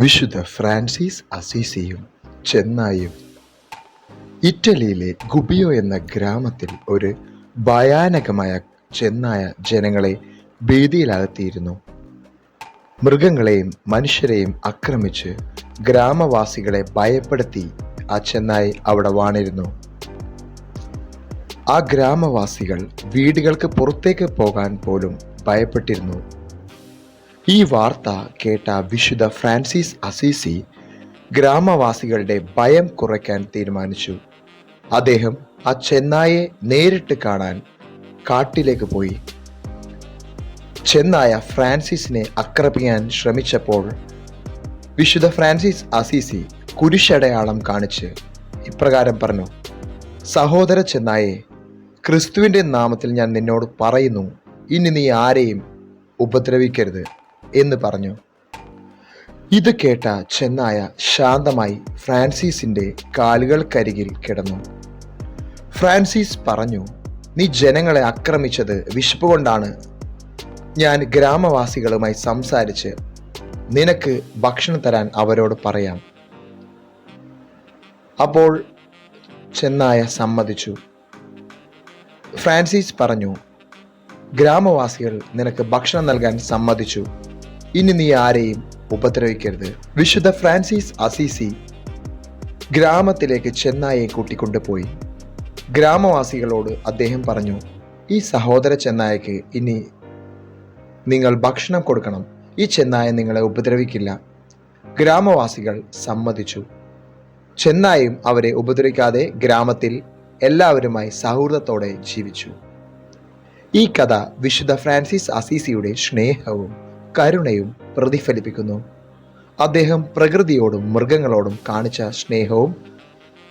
വിശുദ്ധ ഫ്രാൻസിസ് അസീസിയും ചെന്നായും ഇറ്റലിയിലെ ഗുബിയോ എന്ന ഗ്രാമത്തിൽ ഒരു ഭയാനകമായ ചെന്നായ ജനങ്ങളെ ഭീതിയിലാഴ്ത്തിയിരുന്നു. മൃഗങ്ങളെയും മനുഷ്യരെയും ആക്രമിച്ച് ഗ്രാമവാസികളെ ഭയപ്പെടുത്തി ആ ചെന്നായി അവിടെ വാണിരുന്നു. ആ ഗ്രാമവാസികൾ വീടുകൾക്ക് പുറത്തേക്ക് പോകാൻ പോലും ഭയപ്പെട്ടിരുന്നു. ഈ വാർത്ത കേട്ട വിശുദ്ധ ഫ്രാൻസിസ് അസീസി ഗ്രാമവാസികളുടെ ഭയം കുറയ്ക്കാൻ തീരുമാനിച്ചു. അദ്ദേഹം ആ ചെന്നായെ നേരിട്ട് കാണാൻ കാട്ടിലേക്ക് പോയി. ചെന്നായ ഫ്രാൻസിസിനെ ആക്രമിക്കാൻ ശ്രമിച്ചപ്പോൾ വിശുദ്ധ ഫ്രാൻസിസ് അസീസി കുരിശടയാളം കാണിച്ച് ഇപ്രകാരം പറഞ്ഞു സഹോദര ചെന്നായെ ക്രിസ്തുവിന്റെ നാമത്തിൽ ഞാൻ നിന്നോട് പറയുന്നു ഇനി നീ ആരെയും ഉപദ്രവിക്കരുത്. എന്ന് പറഞ്ഞു. ഇത് കേട്ട ചെന്നായ ശാന്തമായി ഫ്രാൻസിസിന്റെ കാലുകൾക്കരികിൽ കിടന്നു. ഫ്രാൻസിസ് പറഞ്ഞു നീ ജനങ്ങളെ ആക്രമിച്ചത് വിശപ്പ് കൊണ്ടാണ്. ഞാൻ ഗ്രാമവാസികളുമായി സംസാരിച്ച് നിനക്ക് ഭക്ഷണം തരാൻ അവരോട് പറയാം. അപ്പോൾ ചെന്നായ സമ്മതിച്ചു. ഫ്രാൻസിസ് പറഞ്ഞു ഗ്രാമവാസികൾ നിനക്ക് ഭക്ഷണം നൽകാൻ സമ്മതിച്ചു. ഇനി നീ ആരെയും ഉപദ്രവിക്കരുത്. വിശുദ്ധ ഫ്രാൻസിസ് അസീസി ഗ്രാമത്തിലേക്ക് ചെന്നായെ കൂട്ടിക്കൊണ്ടുപോയി. ഗ്രാമവാസികളോട് അദ്ദേഹം പറഞ്ഞു ഈ സഹോദര ചെന്നായക്ക് ഇനി നിങ്ങൾ ഭക്ഷണം കൊടുക്കണം. ഈ ചെന്നായ നിങ്ങളെ ഉപദ്രവിക്കില്ല. ഗ്രാമവാസികൾ സമ്മതിച്ചു. ചെന്നായും അവരെ ഉപദ്രവിക്കാതെ ഗ്രാമത്തിൽ എല്ലാവരുമായി സൗഹൃദത്തോടെ ജീവിച്ചു. ഈ കഥ വിശുദ്ധ ഫ്രാൻസിസ് അസീസിയുടെ സ്നേഹവും കരുണയും പ്രതിഫലിപ്പിക്കുന്നു. അദ്ദേഹം പ്രകൃതിയോടും മൃഗങ്ങളോടും കാണിച്ച സ്നേഹവും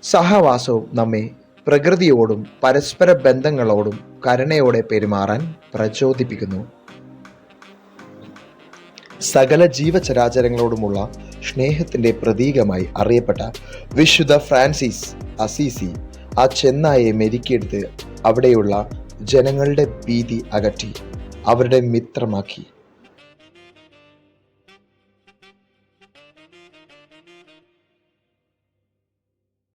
സഹവാസവും നമ്മെ പ്രകൃതിയോടും പരസ്പര ബന്ധങ്ങളോടും കരുണയോടെ പെരുമാറാൻ പ്രചോദിപ്പിക്കുന്നു. സകല ജീവചരാചരങ്ങളോടുമുള്ള സ്നേഹത്തിന്റെ പ്രതീകമായി അറിയപ്പെട്ട വിശുദ്ധ ഫ്രാൻസിസ് അസീസി ആ ചെന്നായെ മെരുക്കിയെടുത്ത് അവിടെയുള്ള ജനങ്ങളുടെ ഭീതി അകറ്റി അവരുടെ മിത്രമാക്കി.